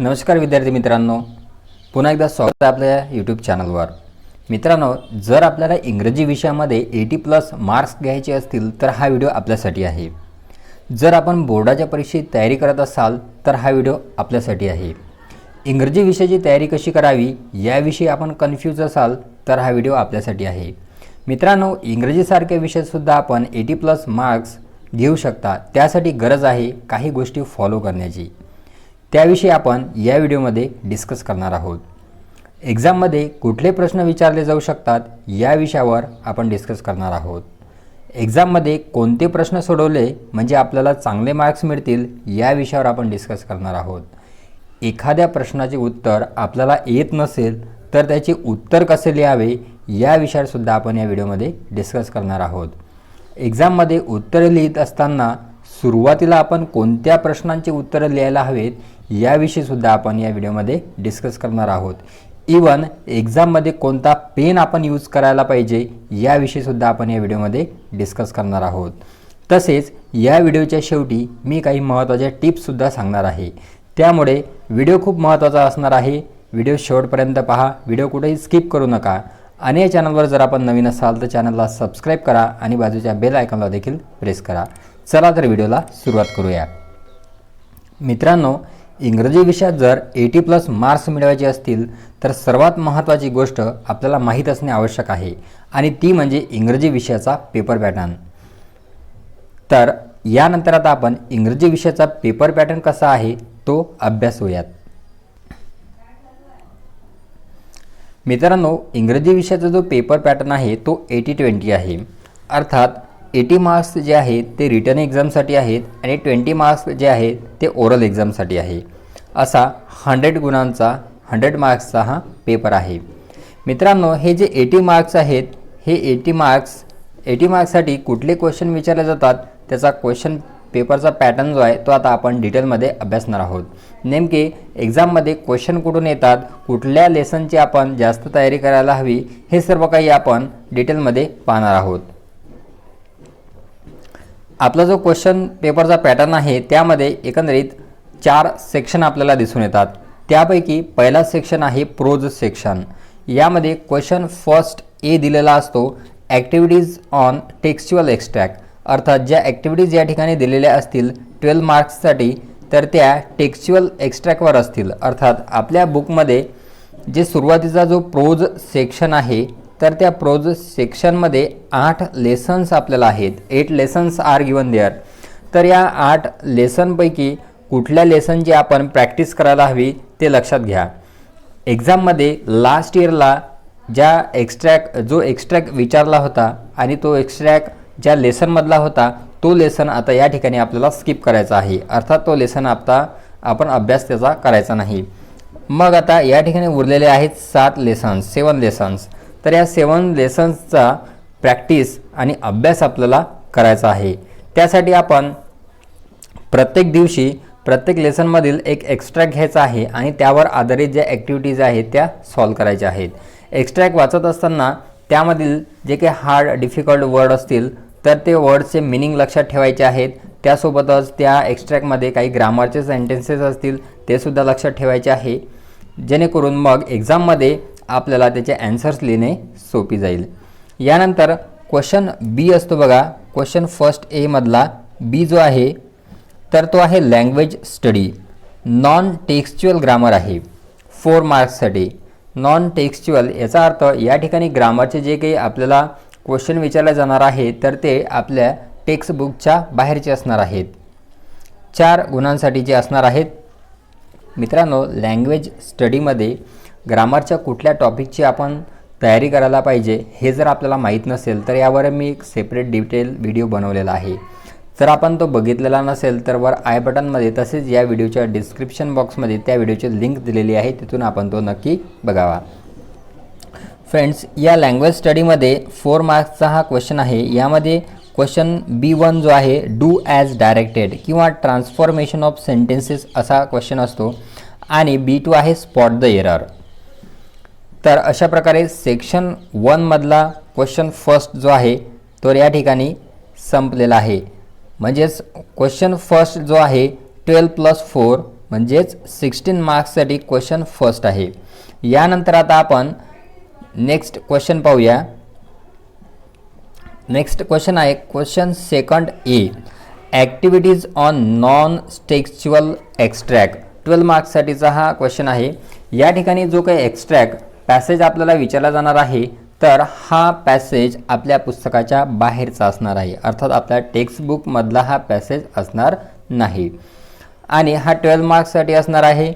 नमस्कार विद्यार्थी मित्रांनो. पुन्हा एकदा स्वागत आहे आपल्या यूट्यूब चॅनलवर मित्रांनो जर आपल्याला इंग्रजी विषयामध्ये एटी प्लस मार्क्स घ्यायचे असतील तर हा व्हिडिओ आपल्यासाठी आहे. जर आपण बोर्डाच्या परीक्षेत तयारी करत असाल तर हा व्हिडिओ आपल्यासाठी आहे. इंग्रजी विषयाची तयारी कशी करावी याविषयी आपण कन्फ्यूज असाल तर हा व्हिडिओ आपल्यासाठी आहे. मित्रांनो इंग्रजीसारख्या विषयातसुद्धा आपण एटी प्लस मार्क्स घेऊ शकता. त्यासाठी गरज आहे काही गोष्टी फॉलो करण्याची. त्याविषयी आपण या व्हिडिओमध्ये डिस्कस करणार आहोत. एक्झाममध्ये कुठले प्रश्न विचारले जाऊ शकतात या विषयावर आपण डिस्कस करणार आहोत. एक्झाममध्ये कोणते प्रश्न सोडवले म्हणजे आपल्याला चांगले मार्क्स मिळतील या विषयावर आपण डिस्कस करणार आहोत. एखाद्या प्रश्नाचे उत्तर आपल्याला येत नसेल तर त्याचे उत्तर कसे लिहावे या विषयावरसुद्धा आपण या व्हिडिओमध्ये डिस्कस करणार आहोत. एक्झाममध्ये उत्तरे लिहित असताना सुरुवातीला आपण कोणत्या प्रश्नांची उत्तरं लिहायला हवेत याविषयीसुद्धा आपण या व्हिडिओमध्ये डिस्कस करणार आहोत. इवन एक्झाममध्ये कोणता पेन आपण यूज करायला पाहिजे याविषयीसुद्धा आपण या व्हिडिओमध्ये डिस्कस करणार आहोत. तसेच या व्हिडिओच्या शेवटी मी काही महत्त्वाच्या टिप्ससुद्धा सांगणार आहे. त्यामुळे व्हिडिओ खूप महत्त्वाचा असणार आहे. व्हिडिओ शेवटपर्यंत पहा. व्हिडिओ कुठेही स्किप करू नका. आणि या चॅनलवर जर आपण नवीन असाल तर चॅनलला सबस्क्राईब करा आणि बाजूच्या बेल आयकॉनला देखील प्रेस करा. चला तर व्हिडिओला सुरुवात करूया. मित्रांनो इंग्रजी विषयात जर एटी प्लस मार्क्स मिळवायचे असतील तर सर्वात महत्त्वाची गोष्ट आपल्याला माहीत असणे आवश्यक आहे. आणि ती म्हणजे इंग्रजी विषयाचा पेपर पॅटर्न. तर यानंतर आता आपण इंग्रजी विषयाचा पेपर पॅटर्न कसा आहे तो अभ्यासूयात मित्रांनो इंग्रजी विषयाचा जो पेपर पॅटर्न आहे तो एटी ट्वेंटी आहे. अर्थात एटी मार्क्स जे आहेत ते रिटर्न एक्झामसाठी आहेत आणि ट्वेंटी मार्क्स जे आहेत ते ओरल एक्झामसाठी आहे. असा हंड्रेड गुणांचा हंड्रेड मार्क्सचा हा पेपर आहे. मित्रांनो हे जे एटी मार्क्स आहेत हे एटी मार्क्स एटी मार्क्ससाठी कुठले क्वेश्चन विचारले जातात त्याचा क्वेश्चन पेपरचा पॅटर्न जो आहे तो आता आपण डिटेलमध्ये अभ्यासणार आहोत. नेमके एक्झाममध्ये क्वेश्चन कुठून येतात कुठल्या लेसनची आपण जास्त तयारी करायला हवी हे सर्व काही आपण डिटेलमध्ये पाहणार आहोत. आपला जो क्वेश्चन पेपरचा पॅटर्न आहे त्यामध्ये एकंदरीत चार सेक्शन आपल्याला दिसून येतात. त्यापैकी पहिला सेक्शन आहे प्रोज सेक्शन यामध्ये क्वेश्चन फर्स्ट ए दिलेला असतो ॲक्टिव्हिटीज ऑन टेक्स्च्युअल एक्स्ट्रॅक्ट अर्थात ज्या ॲक्टिव्हिटीज या ठिकाणी दिलेल्या असतील ट्वेल्व मार्क्ससाठी तर त्या टेक्स्च्युअल एक्स्ट्रॅक्टवर असतील. अर्थात आपल्या बुकमध्ये जे सुरुवातीचा जो प्रोज सेक्शन आहे तर त्या प्रोज सेक्शनमध्ये आठ लेसन्स आपल्याला आहेत. Eight lessons are given there तर या आठ लेसनपैकी कुठल्या लेसनची आपण प्रॅक्टिस करायला हवी ते लक्षात घ्या. एक्झाममध्ये लास्ट इयरला ज्या एक्स्ट्रॅक जो एक्स्ट्रॅक विचारला होता आणि तो एक्स्ट्रॅक ज्या लेसनमधला होता तो लेसन आता या ठिकाणी आपल्याला स्किप करायचा आहे. अर्थात तो लेसन आता आपण अभ्यास त्याचा करायचा नाही. मग आता या ठिकाणी उरलेले आहेत सात लेसन्स सेवन लेसन्स तर या सेवन लेसन्सचा प्रॅक्टिस आणि अभ्यास आपल्याला करायचा आहे. त्यासाठी आपण प्रत्येक दिवशी प्रत्येक लेसनमधील एक एक्स्ट्रॅक्ट घ्यायचा आहे आणि त्यावर आधारित ज्या ॲक्टिव्हिटीज आहेत त्या सॉल्व करायच्या आहेत. एक्स्ट्रॅक्ट वाचत असताना त्यामधील जे काही हार्ड डिफिकल्ट वर्ड असतील तर ते वर्डचे मिनिंग लक्षात ठेवायचे आहेत. त्यासोबतच त्या एक्स्ट्रॅक्टमध्ये काही ग्रामरचे सेंटेन्सेस असतील ते सुद्धा लक्षात ठेवायचे आहे. जेणेकरून मग एक्झाममध्ये आपल्याला त्याचे ॲन्सर्स लिहिणे सोपी जाईल. यानंतर क्वेश्चन बी असतो बघा. क्वेश्चन फर्स्ट एमधला बी जो आहे तर तो आहे language study non textual grammar आहे. फोर मार्क्ससाठी नॉन टेक्स्च्युअल याचा अर्थ या ठिकाणी ग्रामरचे जे काही आपल्याला क्वेश्चन विचारले जाणार आहे तर ते आपल्या टेक्स्टबुकच्या बाहेरचे असणार आहेत. चार गुणांसाठी जे असणार आहेत मित्रांनो लँग्वेज स्टडीमध्ये ग्रामरच्या कुठल्या टॉपिकची आपण तयारी करायला पाहिजे हे जर आपल्याला माहीत नसेल तर यावर मी एक सेपरेट डिटेल व्हिडिओ बनवलेला आहे. जर आपण तो बघितलेला नसेल तर वर आय बटनमध्ये तसेच या व्हिडिओच्या डिस्क्रिप्शन बॉक्समध्ये त्या व्हिडिओची लिंक दिलेली आहे तिथून आपण तो नक्की बघावा. फ्रेंड्स या लँग्वेज स्टडीमध्ये फोर मार्क्सचा हा क्वेश्चन आहे. यामध्ये क्वेश्चन बी वन जो आहे डू ॲज डायरेक्टेड किंवा ट्रान्सफॉर्मेशन ऑफ सेंटेन्सेस असा क्वेश्चन असतो. आणि बी टू आहे स्पॉट द एरर तर अशा प्रकारे सेक्शन वनमधला क्वेश्चन फर्स्ट जो आहे तो या ठिकाणी संपलेला आहे. म्हणजेच क्वेश्चन फर्स्ट जो आहे ट्वेल्व प्लस फोर म्हणजेच सिक्स्टीन मार्क्ससाठी क्वेश्चन फर्स्ट आहे. यानंतर आता आपण नेक्स्ट क्वेश्चन पाहूया. नेक्स्ट क्वेश्चन आहे question second A activities on non textual extract twelve मार्क्ससाठीचा हा क्वेश्चन आहे. या ठिकाणी जो काही एक्स्ट्रॅक्ट पॅसेज आपल्याला विचारला जाणार आहे तर हा पॅसेज आपल्या पुस्तकाच्या बाहेरचा असणार आहे. अर्थात आपल्या टेक्स्टबुकमधला हा पॅसेज असणार नाही. आणि हा ट्वेल्व मार्क्ससाठी असणार आहे.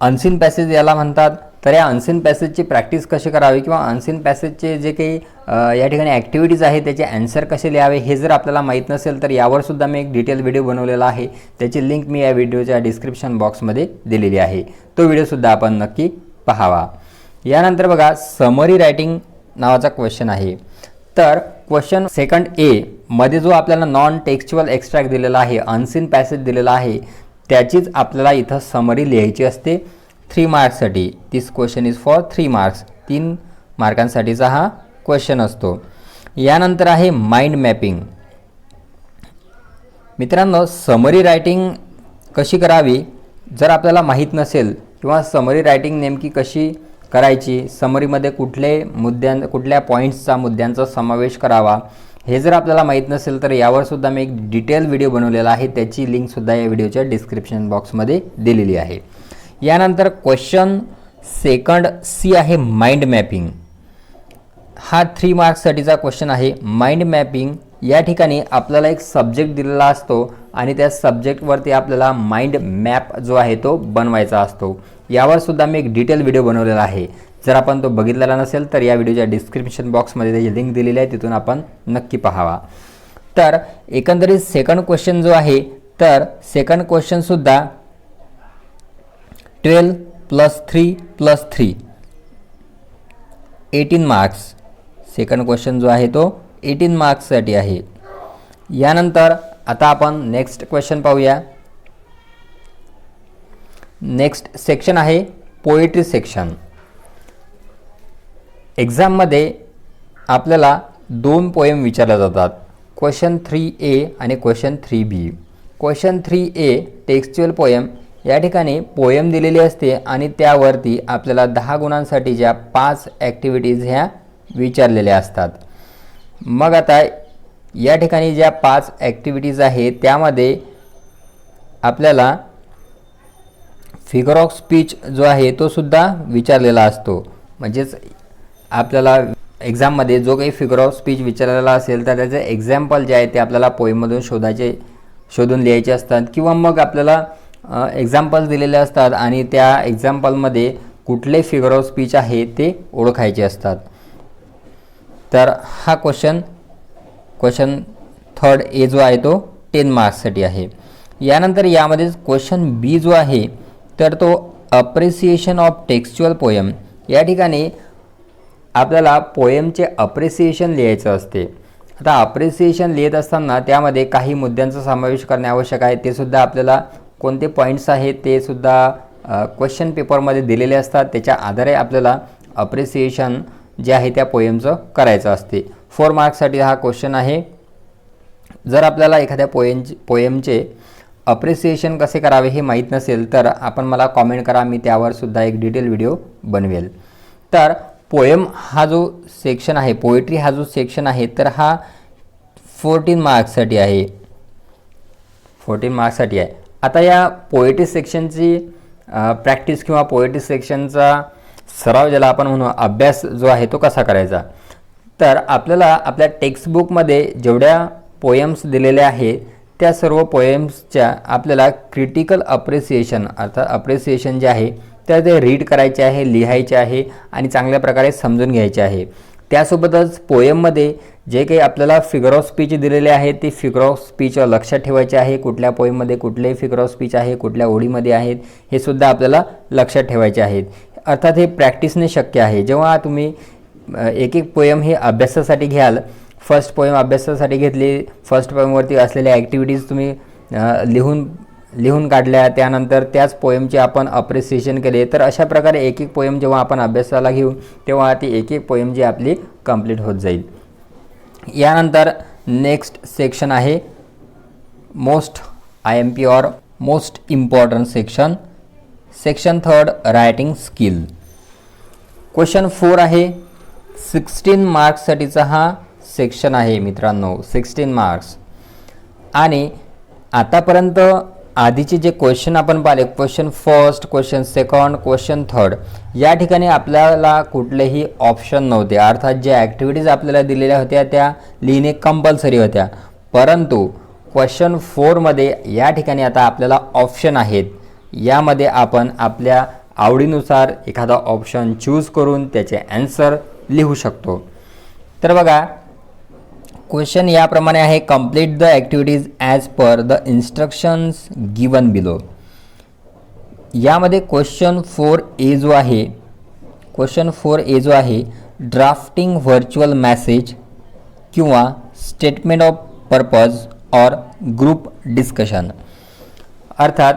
अनसीन पॅसेज याला म्हणतात. तर या अनसीन पॅसेजची प्रॅक्टिस कशी करावी किंवा अनसीन पॅसेजचे जे काही या ठिकाणी ॲक्टिव्हिटीज आहे त्याचे ॲन्सर कसे लिहावे हे जर आपल्याला माहीत नसेल तर यावरसुद्धा मी एक डिटेल व्हिडिओ बनवलेला आहे. त्याची लिंक मी या व्हिडिओच्या डिस्क्रिप्शन बॉक्समध्ये दिलेली आहे. तो व्हिडिओसुद्धा आपण नक्की पाहावा. यानंतर बघा समरी रायटिंग नावाचा क्वेश्चन आहे. तर क्वेश्चन सेकंड ए मध्ये जो आपल्याला नॉन टेक्स्च्युअल एक्स्ट्रॅक्ट दिलेला आहे अनसीन पॅसेज दिलेला आहे त्याचीच आपल्याला इथं समरी लिहायची असते. Three मार्क्ससाठी this question is for three marks तीन मार्कांसाठीचा हा क्वेश्चन असतो. यानंतर आहे माइंड मॅपिंग मित्रांनो समरी रायटिंग कशी करावी? जर आपल्याला माहीत नसेल किंवा समरी रायटिंग नेमकी कशी करायची? समरीमध्ये कुठले मुद्द्यां कुठल्या पॉईंट्सचा मुद्द्यांचा समावेश करावा? हे जर आपल्याला माहीत नसेल तर यावर सुद्धा मी एक डिटेल व्हिडिओ बनवलेला आहे. त्याची लिंकसुद्धा या व्हिडिओच्या डिस्क्रिप्शन बॉक्समध्ये दिलेली आहे. यानंतर क्वेश्चन सेकंड सी आहे माइंड मॅपिंग हा थ्री मार्क्ससाठीचा क्वेश्चन आहे. माइंड मॅपिंग या ठिकाणी आपल्याला एक सब्जेक्ट दिलेला असतो. आणि त्या सब्जेक्टवरती आपल्याला माइंड मॅप जो आहे तो बनवायचा असतो. यावर सुद्धा मी एक डिटेल व्हिडिओ बनवलेला आहे. जर आपण तो बघितलेला नसेल तर या व्हिडिओच्या डिस्क्रिप्शन बॉक्समध्ये त्याची लिंक दिलेली आहे तिथून आपण नक्की पाहावा. तर एकंदरीत सेकंड क्वेश्चन जो आहे तर second क्वेश्चनसुद्धा twelve plus three plus three eighteen marks second question जो आहे तो एटीन मार्क्ससाठी आहे. यानंतर आता आपण नेक्स्ट क्वेश्चन पाहूया. नेक्स्ट सेक्शन आहे पोएट्री सेक्शन एक्झाममध्ये आपल्याला दोन पोएम विचारल्या जातात. क्वेश्चन थ्री ए आणि question three B question three A textual poem या ठिकाणी पोएम दिलेली असते आणि त्यावरती आपल्याला दहा गुणांसाठीच्या पाच ॲक्टिव्हिटीज ह्या विचारलेल्या असतात. मग आता या ठिकाणी ज्या पाच ॲक्टिव्हिटीज आहेत त्यामध्ये आपल्याला फिगर ऑफ स्पीच जो आहे तो सुद्धा विचारलेला असतो. म्हणजेच आपल्याला एक्झाममध्ये जो काही फिगर ऑफ स्पीच विचारलेला असेल तर त्याचे एक्झाम्पल जे आहे ते आपल्याला पोईमधून शोधायचे शोधून लिहायचे असतात. किंवा मग आपल्याला एक्झाम्पल्स दिलेले असतात आणि त्या एक्झाम्पलमध्ये कुठले फिगर ऑफ स्पीच आहे ते ओळखायचे असतात. तर हा क्वेश्चन क्वेश्चन थर्ड ए जो आहे तो टेन मार्क्ससाठी आहे. यानंतर यामध्ये क्वेश्चन बी जो आहे तर तो अप्रिसिएशन ऑफ टेक्स्च्युअल पोयम या ठिकाणी आपल्याला पोयमचे अप्रिसिएशन लिहायचं असते. आता अप्रिसिएशन लिहित असताना त्यामध्ये काही मुद्द्यांचा समावेश करणे आवश्यक आहे. ते सुद्धा आपल्याला कोणते पॉईंट्स आहेत ते सुद्धा क्वेश्चन पेपरमध्ये दिलेले असतात. त्याच्या आधारे आपल्याला अप्रिसिएशन जे आहे त्या पोएमचं करायचं असते. फोर मार्क्ससाठी हा क्वेश्चन आहे. जर आपल्याला एखाद्या पोएमचे पोएमचे अप्रिसिएशन कसे करावे हे माहीत नसेल तर आपण मला कॉमेंट करा मी त्यावर सुद्धा एक डिटेल व्हिडिओ बनवेल. तर पोएम हा जो सेक्शन आहे पोएट्री हा जो सेक्शन आहे तर हा फोर्टीन मार्क्ससाठी आहे. फोर्टीन मार्क्ससाठी आहे. आता या पोएट्री सेक्शनची प्रॅक्टिस किंवा पोएट्री सेक्शनचा सराव ज्याला आपण म्हणू अभ्यास जो आहे तो कसा करायचा? तर आपल्याला आपल्या टेक्स्टबुकमध्ये जेवढ्या पोयम्स दिलेल्या आहेत त्या सर्व पोयम्सच्या आपल्याला क्रिटिकल अप्रिसिएशन अर्थात अप्रिसिएशन जे आहे तर ते रीड करायचे आहे लिहायचे आहे आणि चांगल्या प्रकारे समजून घ्यायचे आहे. त्यासोबतच पोयममध्ये जे काही आपल्याला फिगर ऑफ स्पीच दिलेले आहेत ते फिगर ऑफ स्पीच लक्षात ठेवायचे आहे. कुठल्या पोयममध्ये कुठले फिगर ऑफ स्पीच आहे कुठल्या ओळीमध्ये आहेत हे सुद्धा आपल्याला लक्षात ठेवायचे आहेत. अर्थात हे प्रॅक्टिसने शक्य आहे. जेव्हा तुम्ही एक एक पोयम हे अभ्यासासाठी घ्याल फर्स्ट पोयम अभ्यासासाठी घेतली फर्स्ट पोएमवरती असलेल्या ॲक्टिव्हिटीज तुम्ही लिहून लिहून काढल्या त्यानंतर त्याच पोयमचे आपण अप्रिसिएशन केले तर अशा प्रकारे एक एक पोयम जेव्हा आपण अभ्यासाला घेऊ तेव्हा ती एक एक पोयम जी आपली कंप्लीट होत जाईल. यानंतर नेक्स्ट सेक्शन आहे most I M P or most important section section third writing skill question four आहे. सिक्स्टीन मार्क्ससाठीचा हा सेक्शन आहे मित्रांनो. सिक्स्टीन मार्क्स आणि आतापर्यंत आधीचे जे क्वेश्चन आपण पाहिले question first question second question third या ठिकाणी आपल्याला कुठलेही ऑप्शन नव्हते. अर्थात ज्या ॲक्टिव्हिटीज आपल्याला दिलेल्या होत्या त्या लिहिणे कंपल्सरी होत्या. परंतु क्वेश्चन फोरमध्ये या ठिकाणी आता आपल्याला ऑप्शन आहेत. यामध्ये आपण आपल्या आवडीनुसार एखादा ऑप्शन चूज करून त्याचे ॲन्सर लिहू शकतो. तर बघा क्वेश्चन याप्रमाणे आहे complete the activities as per the instructions given below यामध्ये क्वेश्चन फोर ए जो आहे क्वेश्चन फोर ए जो आहे ड्राफ्टिंग व्हर्च्युअल मॅसेज किंवा statement of purpose or group discussion अर्थात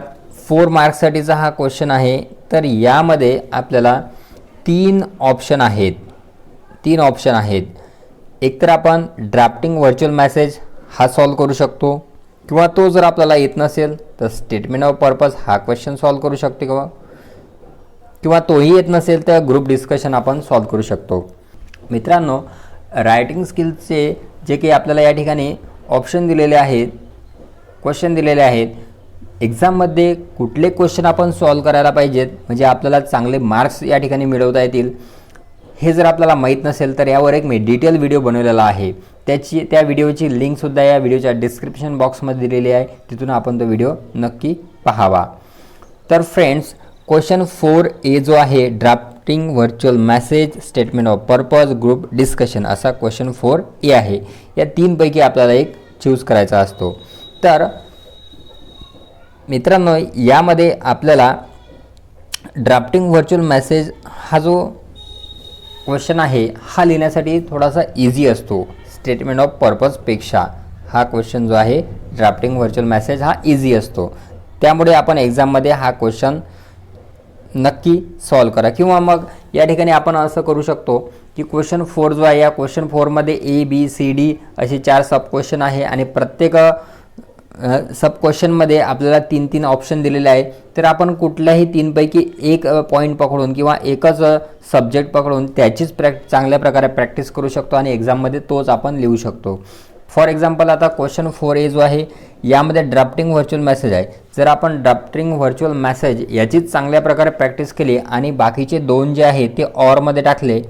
फोर मार्क्ससाठीचा हा क्वेश्चन आहे तर यामध्ये आपल्याला तीन ऑप्शन आहेत. तीन ऑप्शन आहेत. एकतर आपण ड्राफ्टिंग व्हर्च्युअल मॅसेज हा सॉल्व करू शकतो किंवा तो जर आपल्याला येत नसेल तर स्टेटमेंट ऑफ पर्पज हा क्वेश्चन सॉल्व करू शकतो किंवा किंवा तोही येत नसेल तर ग्रुप डिस्कशन आपण सॉल्व करू शकतो. मित्रांनो रायटिंग स्किल्सचे जे काही आपल्याला या ठिकाणी ऑप्शन दिलेले आहेत क्वेश्चन दिलेले आहेत एक्झाममध्ये कुठले क्वेश्चन आपण सॉल्व करायला पाहिजेत? म्हणजे आपल्याला चांगले मार्क्स या ठिकाणी मिळवता येतील. हे जर आपल्याला माहीत नसेल तर यावर एक मी डिटेल व्हिडिओ बनवलेला आहे. त्याची त्या व्हिडिओची लिंकसुद्धा या व्हिडिओच्या डिस्क्रिप्शन बॉक्समध्ये दिलेली आहे. तिथून आपण तो व्हिडिओ नक्की पाहावा. तर फ्रेंड्स क्वेश्चन फोर ए जो आहे drafting virtual message statement of purpose group discussion असा क्वेश्चन फोर ए आहे. या तीनपैकी आपल्याला एक चूज करायचा असतो. तर मित्रांनो यामध्ये आपल्याला ड्राफ्टिंग व्हर्च्युअल मॅसेज हा जो क्वेश्चन आहे हा लिहिण्यासाठी थोडासा इझी असतो. स्टेटमेंट ऑफ पर्पजपेक्षा हा क्वेश्चन जो आहे ड्राफ्टिंग व्हर्च्युअल मॅसेज हा इझी असतो. त्यामुळे आपण एक्झाममध्ये हा क्वेश्चन नक्की सॉल्व करा. किंवा मग या ठिकाणी आपण असं करू शकतो की क्वेश्चन फोर जो आहे या क्वेश्चन फोरमध्ये ए बी सी डी असे चार सब क्वेश्चन आहे आणि प्रत्येक सब क्वेश्चनमध्ये आपल्याला तीन तीन ऑप्शन दिलेले आहे तर आपण कुठल्याही तीनपैकी एक पॉईंट पकडून किंवा एकच सब्जेक्ट पकडून त्याचीच प्रॅक् चांगल्या प्रकारे प्रॅक्टिस करू शकतो आणि एक्झाममध्ये तोच आपण लिहू शकतो. फॉर एक्झाम्पल आता क्वेश्चन फोर ए जो आहे यामध्ये ड्राफ्टिंग व्हर्च्युअल मॅसेज आहे. जर आपण ड्राफ्टिंग व्हर्च्युअल मॅसेज याचीच चांगल्या प्रकारे प्रॅक्टिस केली आणि बाकीचे दोन जे आहे ते ऑरमध्ये टाकले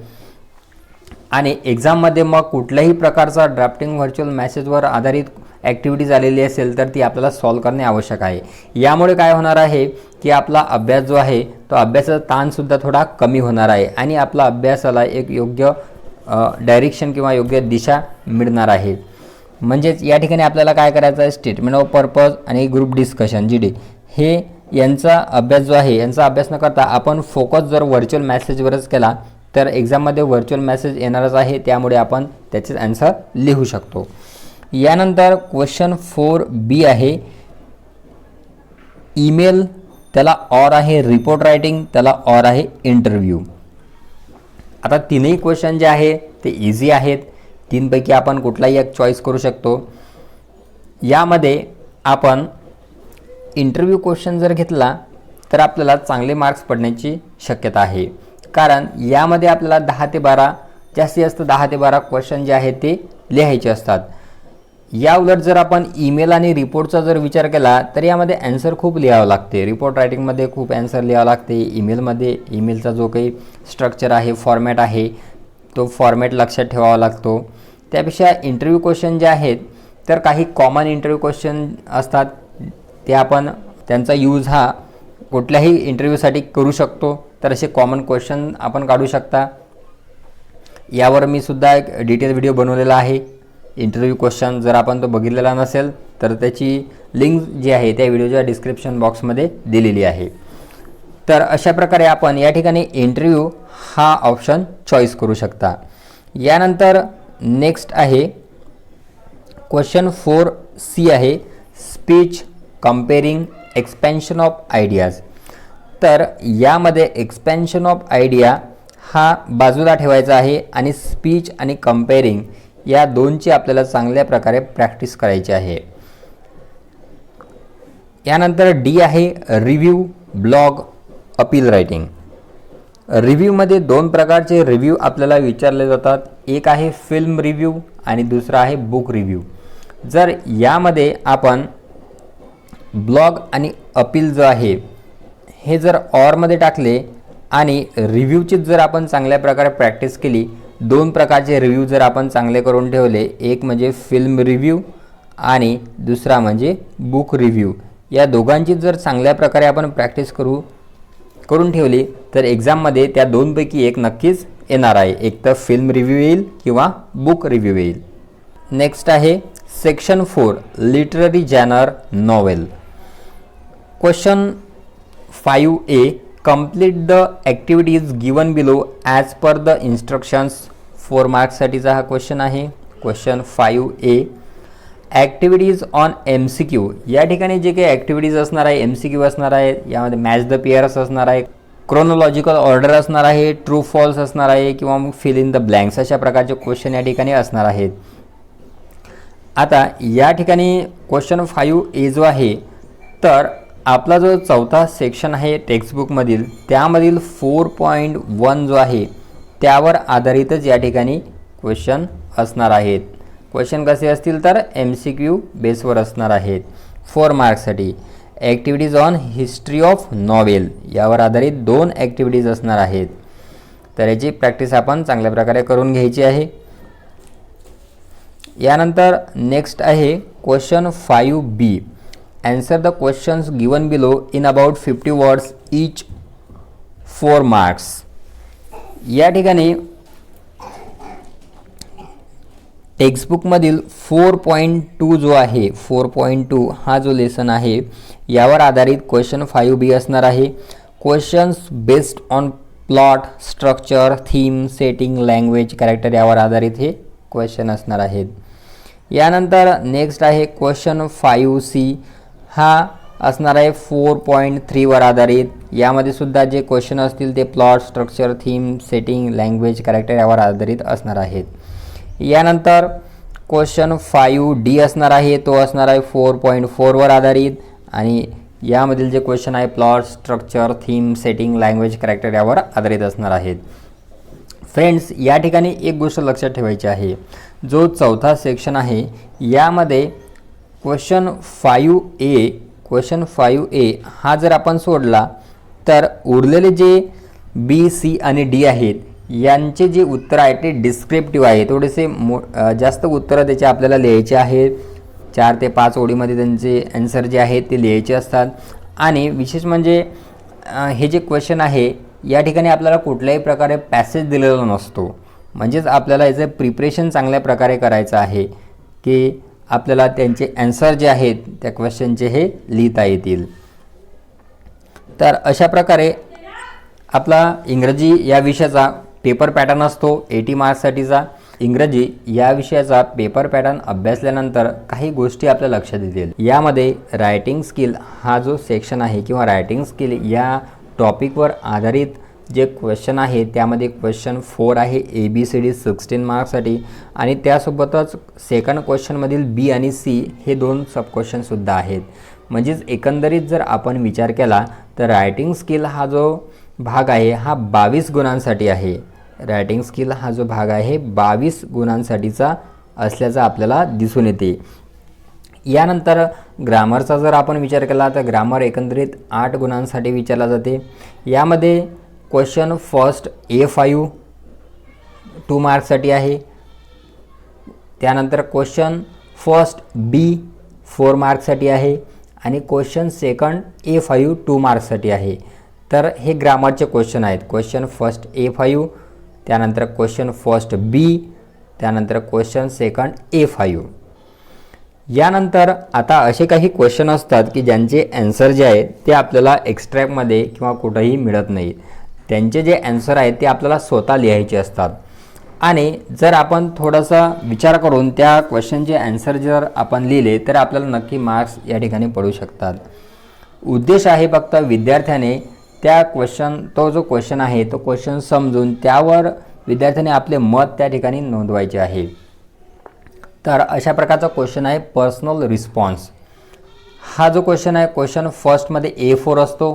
आणि एक्झाममध्ये मग कुठल्याही प्रकारचा ड्राफ्टिंग व्हर्च्युअल मॅसेजवर आधारित ॲक्टिव्हिटीज आलेली असेल तर ती आपल्याला सॉल्व करणे आवश्यक आहे. यामुळे काय होणार आहे की आपला अभ्यास जो आहे तो अभ्यासाचा ताणसुद्धा थोडा कमी होणार आहे आणि आपला अभ्यासाला एक योग्य डायरेक्शन किंवा योग्य दिशा मिळणार आहे. म्हणजेच या ठिकाणी आपल्याला काय करायचं आहे? स्टेटमेंट ऑफ पर्पज आणि ग्रुप डिस्कशन जी डी हे यांचा अभ्यास जो आहे यांचा अभ्यास न करता आपण फोकस जर व्हर्च्युअल मॅसेजवरच केला तर एक्झाममध्ये व्हर्च्युअल मॅसेज येणारच आहे. त्यामुळे आपण त्याचे ॲन्सर लिहू शकतो. यानंतर क्वेश्चन फोर बी आहे. ईमेल त्याला ऑर आहे. रिपोर्ट रायटिंग त्याला ऑर आहे. इंटरव्ह्यू आता तीनही क्वेश्चन जे आहे ते इझी आहेत. तीनपैकी आपण कुठलाही एक चॉईस करू शकतो. यामध्ये आपण इंटरव्ह्यू क्वेश्चन जर घेतला तर आपल्याला चांगले मार्क्स पडण्याची शक्यता आहे. कारण यामध्ये आपल्याला दहा ते बारा जास्तीत जास्त दहा ते बारा क्वेश्चन जे आहेत ते लिहायचे असतात. या उलट जर आपण ईमेल आणि रिपोर्टचा जर विचार केला तर यामध्ये अॅन्सर खूप लिहावं लागते. रिपोर्ट रायटिंगमध्ये खूप अॅन्सर लिहावं लागते. ईमेलमध्ये ईमेलचा जो काही स्ट्रक्चर आहे फॉर्मॅट आहे तो फॉर्मॅट लक्षात ठेवावा लागतो. त्यापेक्षा इंटरव्ह्यू क्वेश्चन जे आहेत तर काही कॉमन इंटरव्ह्यू क्वेश्चन असतात. ते आपण त्यांचा यूज हा कुठल्याही इंटरव्ह्यूसाठी करू शकतो. तर असे कॉमन क्वेश्चन आपण काढू शकता. यावर मी सुद्धा एक डिटेल व्हिडिओ बनवलेला आहे. इंटरव्ह्यू क्वेश्चन जर आपण तो बघितलेला नसेल तर त्याची लिंक जी आहे त्या व्हिडिओच्या डिस्क्रिप्शन बॉक्समध्ये दिलेली आहे. तर अशा प्रकारे आपण या ठिकाणी इंटरव्ह्यू हा ऑप्शन चॉईस करू शकता. यानंतर नेक्स्ट आहे क्वेश्चन फोर सी आहे speech compering expansion of ideas तर यामध्ये एक्सपेन्शन ऑफ आयडिया हा बाजूला ठेवायचा आहे आणि स्पीच आणि कम्पेरिंग या दोनची आपल्याला चांगल्या प्रकारे प्रॅक्टिस करायची आहे. यानंतर डी आहे रिव्ह्यू ब्लॉग अपील रायटिंग रिव्ह्यूमध्ये दोन प्रकारचे रिव्ह्यू आपल्याला विचारले जातात. एक आहे फिल्म रिव्ह्यू आणि दुसरा आहे बुक रिव्ह्यू जर यामध्ये आपण ब्लॉग आणि अपील जो आहे हे जर ऑरमध्ये टाकले आणि रिव्ह्यूची जर आपण चांगल्या प्रकारे प्रॅक्टिस केली दोन प्रकारचे रिव्ह्यू जर आपण चांगले करून ठेवले एक म्हणजे फिल्म रिव्ह्यू आणि दुसरा म्हणजे बुक रिव्ह्यू या दोघांची जर चांगल्या प्रकारे आपण प्रॅक्टिस करू करून ठेवली तर एक्झाममध्ये त्या दोनपैकी एक नक्कीच येणार आहे. एक तर फिल्म रिव्ह्यू येईल किंवा बुक रिव्ह्यू येईल. नेक्स्ट आहे section four literary genre novel question five A complete the activities given below as per the instructions four मार्क्ससाठीचा हा क्वेश्चन आहे. Question five A activities on M C Q या ठिकाणी जे काही ॲक्टिव्हिटीज असणार आहे एम सी क्यू असणार आहे यामध्ये मॅच द पेअर्स असणार आहे क्रोनॉलॉजिकल ऑर्डर असणार आहे ट्रू फॉल्स असणार आहे किंवा मग फिल इन द ब्लँक्स अशा प्रकारचे क्वेश्चन या ठिकाणी असणार आहेत. आता या ठिकाणी क्वेश्चन फाईव्ह ए जो आहे तर आपला जो चौथा सेक्शन आहे टेक्स्टबुकमधील त्यामधील फोर पॉईंट वन जो आहे त्यावर आधारितच या ठिकाणी क्वेश्चन असणार आहेत. क्वेश्चन कसे असतील तर एम सी क्यू बेसवर असणार आहेत. Four मार्क्ससाठी activities on history of novel यावर आधारित दोन ॲक्टिव्हिटीज असणार आहेत. तर याची प्रॅक्टिस आपण चांगल्या प्रकारे करून घ्यायची आहे. यानंतर नेक्स्ट आहे question five B answer the questions given below in about fifty words each four marks या ठिकाणी टेक्स्टबुकमधील फोर पॉईंट टू जो आहे फोर पॉईंट टू हा जो लेसन आहे यावर आधारित क्वेश्चन फाईव्ह बी असणार आहे. Questions based on plot structure theme setting language character यावर आधारित हे क्वेश्चन असणार आहेत. यानंतर नेक्स्ट आहे क्वेश्चन फाईव्ह सी हा असणार आहे फोर पॉईंट थ्रीवर आधारित. यामध्ये सुद्धा जे क्वेश्चन असतील ते plot structure theme setting language character यावर आधारित असणार आहेत. यानंतर क्वेश्चन फाईव्ह डी असणार आहे. तो असणार आहे फोर पॉईंट फोरवर आधारित. आणि यामधील जे क्वेश्चन आहे plot structure theme setting language character यावर आधारित असणार आहेत. फ्रेंड्स या ठिकाणी एक गोष्ट लक्षात ठेवायची आहे. जो चौथा सेक्शन आहे यामध्ये question five A question five A हा जर आपण सोडला तर उरलेले जे बी सी आणि डी आहेत यांचे जे उत्तर आहे ते डिस्क्रिप्टिव्ह आहे. थोडेसे मो जास्त उत्तरं त्याचे आपल्याला लिहायचे आहेत. चार ते पाच ओळीमध्ये त्यांचे ॲन्सर जे आहेत ते लिहायचे असतात. आणि विशेष म्हणजे हे जे क्वेश्चन आहे या ठिकाणी आपल्याला कुठल्याही प्रकारे पॅसेज दिलेला नसतो. म्हणजेच आपल्याला याचं प्रिपरेशन चांगल्या प्रकारे करायचं आहे की आपल्याला त्यांचे ॲन्सर जे आहेत त्या क्वेश्चनचे हे लिहिता येतील. तर अशा प्रकारे आपला इंग्रजी या विषयाचा पेपर पॅटर्न असतो एटी मार्क्ससाठीचा इंग्रजी या विषयाचा पेपर पॅटर्न अभ्यासल्यानंतर काही गोष्टी आपल्या लक्षात येतील. यामध्ये रायटिंग स्किल हा जो सेक्शन आहे किंवा रायटिंग स्किल या टॉपिकवर आधारित जे क्वेश्चन आहे त्यामध्ये क्वेश्चन फोर आहे A B C D sixteen मार्क्ससाठी आणि त्यासोबतच सेकंड क्वेश्चनमधील बी आणि सी हे दोन सब क्वेश्चनसुद्धा आहेत. म्हणजेच एकंदरीत जर आपण विचार केला तर रायटिंग स्किल हा जो भाग आहे हा बावीस गुणांसाठी आहे. रायटिंग स्किल हा जो भाग आहे बावीस गुणांसाठीचा असल्याचं आपल्याला दिसून येते. यानंतर ग्रामरचा जर आपण विचार केला तर ग्रामर एकंदरीत आठ गुणांसाठी विचारला जाते. यामध्ये question first A five two मार्क्ससाठी आहे. त्यानंतर क्वेश्चन फर्स्ट बी फोर मार्क्ससाठी आहे. आणि question second A five two मार्क्ससाठी आहे. तर हे ग्रामरचे क्वेश्चन आहेत. क्वेश्चन फर्स्ट ए फाईव्ह त्यानंतर क्वेश्चन फर्स्ट बी त्यानंतर क्वेश्चन सेकंड ए फाईव्ह. यानंतर आता असे काही क्वेश्चन असतात की ज्यांचे ॲन्सर जे आहेत ते आपल्याला एक्स्ट्रॅक्टमध्ये किंवा कुठंही मिळत नाही त्यांचे जे ॲन्सर आहेत ते आपल्याला स्वतः लिहायचे असतात. आणि जर आपण थोडासा विचार करून त्या क्वेश्चनचे ॲन्सर जर आपण लिहिले तर आपल्याला नक्की मार्क्स या ठिकाणी पडू शकतात. उद्देश आहे फक्त विद्यार्थ्याने त्या क्वेश्चन तो जो क्वेश्चन आहे तो क्वेश्चन समजून त्यावर विद्यार्थ्याने आपले मत त्या ठिकाणी नोंदवायचे आहे. तर अशा प्रकारचा क्वेश्चन आहे पर्सनल रिस्पॉन्स हा जो क्वेश्चन आहे क्वेश्चन फर्स्टमध्ये ए फोर असतो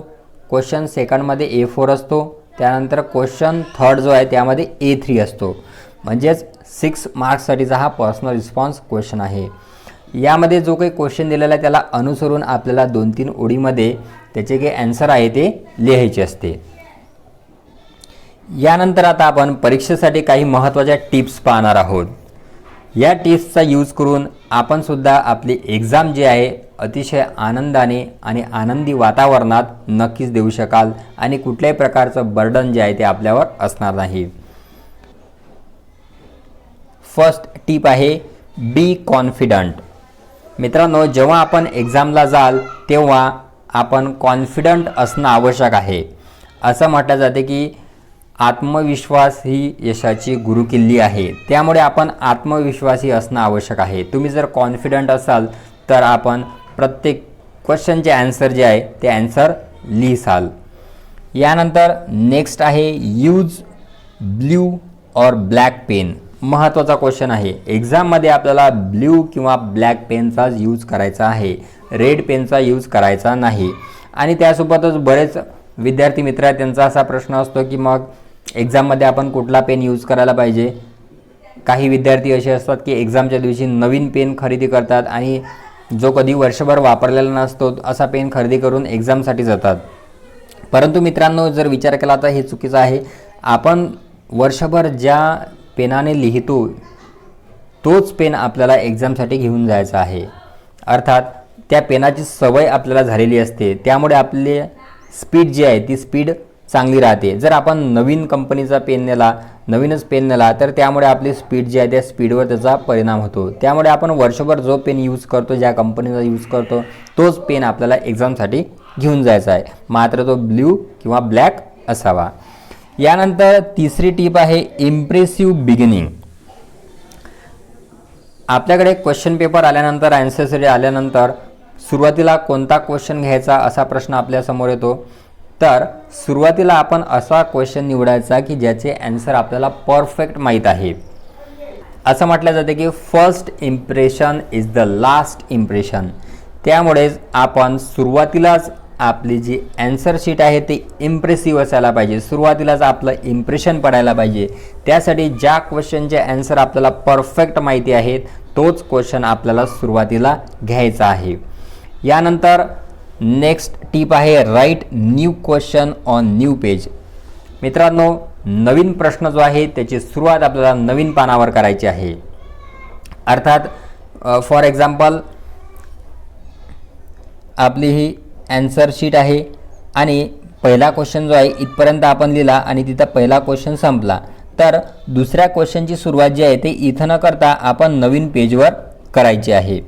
क्वेश्चन सेकंडमध्ये ए फोर असतो त्यानंतर क्वेश्चन थर्ड जो आहे त्यामध्ये ए थ्री असतो. म्हणजेच सिक्स मार्क्ससाठीचा हा पर्सनल रिस्पॉन्स क्वेश्चन आहे. यामध्ये जो काही क्वेश्चन दिलेला आहे त्याला अनुसरून आपल्याला दोन तीन ओळीमध्ये त्याचे जे ॲन्सर आहे ते लिहायचे असते. यानंतर आता आपण परीक्षेसाठी काही महत्त्वाच्या टिप्स पाहणार आहोत. या टिप्सचा यूज करून आपणसुद्धा आपली एक्झाम जी आहे अतिशय आनंदाने आणि आनंदी वातावरणात नक्कीच देऊ शकाल आणि कुठल्याही प्रकारचं बर्डन जे आहे ते आपल्यावर असणार नाही. फर्स्ट टीप आहे बी कॉन्फिडंट मित्रांनो जेव्हा आपण एक्झामला जाल तेव्हा आपण कॉन्फिडंट असणं आवश्यक आहे. असं म्हटलं जाते की आत्मविश्वास ही यशाची गुरुकिल्ली आहे. त्यामुळे आपण आत्मविश्वासी असणं आवश्यक आहे. तुम्ही जर कॉन्फिडंट असाल तर आपण प्रत्येक क्वेश्चनचे ॲन्सर जे आहे ते ॲन्सर लिहिसाल यानंतर नेक्स्ट आहे use blue or black pen महत्त्वाचा क्वेश्चन आहे. एक्झाममध्ये आपल्याला ब्ल्यू किंवा ब्लॅक पेनचाच यूज करायचा आहे. रेड पेनचा यूज करायचा नाही. आणि त्यासोबतच बरेच विद्यार्थी मित्र आहेत त्यांचा असा प्रश्न असतो की मग एक्झाममध्ये आपण कुठला पेन यूज करायला पाहिजे? काही विद्यार्थी असे असतात की एक्झामच्या दिवशी नवीन पेन खरेदी करतात आणि जो कधी वर्षभर वापरलेला नसतो असा पेन खरेदी करून एक्झामसाठी जातात. परंतु मित्रांनो जर विचार केला तर हे चुकीचं आहे. आपण वर्षभर ज्या पेनाने लिहितो तोच पेन आपल्याला एक्झामसाठी घेऊन जायचा आहे. अर्थात त्या पेनाची सवय आपल्याला झालेली असते. त्यामुळे आपली स्पीड जी आहे ती स्पीड चांगली राहते. जर आपण नवीन कंपनीचा पेन नेला नवीनच पेन नेला तर त्यामुळे आपली स्पीड जी आहे त्या स्पीडवर त्याचा परिणाम होतो. त्यामुळे आपण वर्षभर जो पेन यूज करतो ज्या कंपनीचा यूज करतो तोच पेन आपल्याला एक्झामसाठी घेऊन जायचा आहे. मात्र तो ब्ल्यू किंवा ब्लॅक असावा. यानंतर तिसरी टीप आहे इम्प्रेसिव्ह बिगिनिंग आपल्याकडे क्वेश्चन पेपर आल्यानंतर ॲन्सर आल्यानंतर सुरुवातीला कोणता क्वेश्चन घ्यायचा असा प्रश्न आपल्यासमोर येतो. तर सुरुवातीला आपण असा क्वेश्चन निवडायचा की ज्याचे ॲन्सर आपल्याला परफेक्ट माहीत आहे. असं म्हटलं जाते की first impression is the last impression त्यामुळेच आपण सुरुवातीलाच आपली जी ॲन्सर शीट आहे ती इम्प्रेसिव्ह असायला पाहिजे. सुरुवातीलाच आपलं इम्प्रेशन पडायला पाहिजे. त्यासाठी ज्या क्वेश्चनचे ॲन्सर आपल्याला परफेक्ट माहिती आहेत तोच क्वेश्चन आपल्याला सुरुवातीला घ्यायचा आहे. यानंतर नेक्स्ट टीप आहे write new question on new page मित्रांनो नवीन प्रश्न जो आहे त्याची सुरुवात आपल्याला नवीन पानावर करायची आहे. अर्थात फॉर एक्झाम्पल आपली ही ॲन्सर शीट आहे आणि पहिला क्वेश्चन जो आहे इथपर्यंत आपण लिहिला आणि तिथं पहिला क्वेश्चन संपला. तर दुसऱ्या क्वेश्चनची सुरुवात जी आहे ते इथं न करता आपण नवीन पेजवर करायची आहे.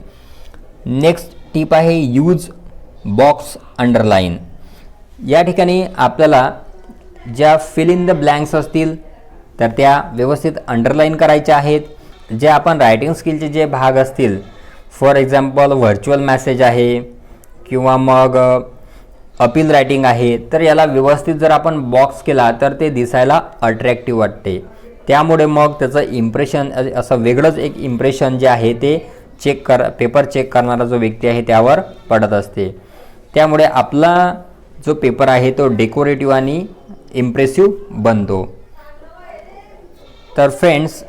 नेक्स्ट टीप आहे यूज बॉक्स अंडरलाईन. या ठिकाणी आपल्याला ज्या फिल इन द ब्लँक्स असतील तर त्या व्यवस्थित अंडरलाईन करायच्या आहेत. जे आपण रायटिंग स्किलचे जे भाग असतील फॉर एक्झाम्पल व्हर्च्युअल मॅसेज आहे किंवा मग अपील रायटिंग आहे तर याला व्यवस्थित जर आपण बॉक्स केला तर ते दिसायला अट्रॅक्टिव्ह वाटते. त्यामुळे मग त्याचं इम्प्रेशन असं वेगळंच एक इम्प्रेशन जे आहे ते चेक कर पेपर चेक करणारा जो व्यक्ती आहे त्यावर पडत असते. त्यामुळे आपला जो पेपर आहे तो डेकोरेटिव्ह आणि इम्प्रेसिव्ह बनतो. तर फ्रेंड्स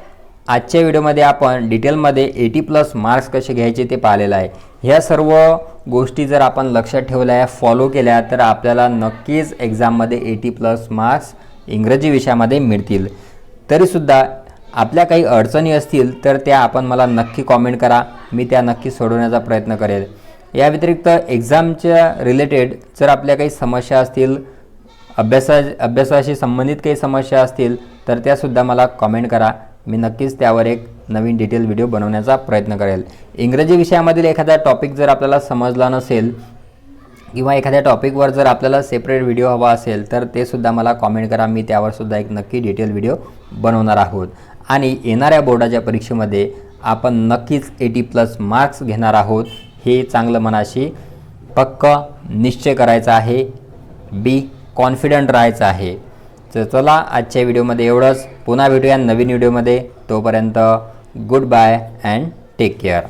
आजच्या व्हिडिओमध्ये आपण डिटेलमध्ये एटी प्लस मार्क्स कसे घ्यायचे ते पाहिलेलं आहे. ह्या सर्व गोष्टी जर आपण लक्षात ठेवल्या फॉलो केल्या तर आपल्याला नक्कीच एक्झाममध्ये एटी प्लस मार्क्स इंग्रजी विषयामध्ये मिळतील. तरीसुद्धा आपल्या काही अडचणी असतील तर त्या आपण मला नक्की कॉमेंट करा. मी त्या नक्की सोडवण्याचा प्रयत्न करेल. या व्यतिरिक्त एक्झामच्या रिलेटेड जर आपल्या काही समस्या असतील अभ्यासा अभ्यासाशी संबंधित काही समस्या असतील तर त्यासुद्धा मला कॉमेंट करा. मी नक्कीच त्यावर एक नवीन डिटेल व्हिडिओ बनवण्याचा प्रयत्न करेल. इंग्रजी विषयामधील एखादा टॉपिक जर आपल्याला समजला नसेल किंवा एखाद्या टॉपिकवर जर आपल्याला सेपरेट व्हिडिओ हवा असेल तर ते सुद्धा मला कॉमेंट करा. मी त्यावर सुद्धा एक नक्की डिटेल व्हिडिओ बनवणार आहोत. आणि येणाऱ्या बोर्डाच्या परीक्षेमध्ये आपण नक्कीच एटी प्लस मार्क्स घेणार आहोत. हे चांगलं मनाशी पक्क निश्चय करायचा आहे. बी कॉन्फिडंट राहायचं आहे. तर चला आजच्या व्हिडिओमध्ये एवढंच. पुन्हा भेटूया नवीन व्हिडिओमध्ये. तोपर्यंत good bye and take care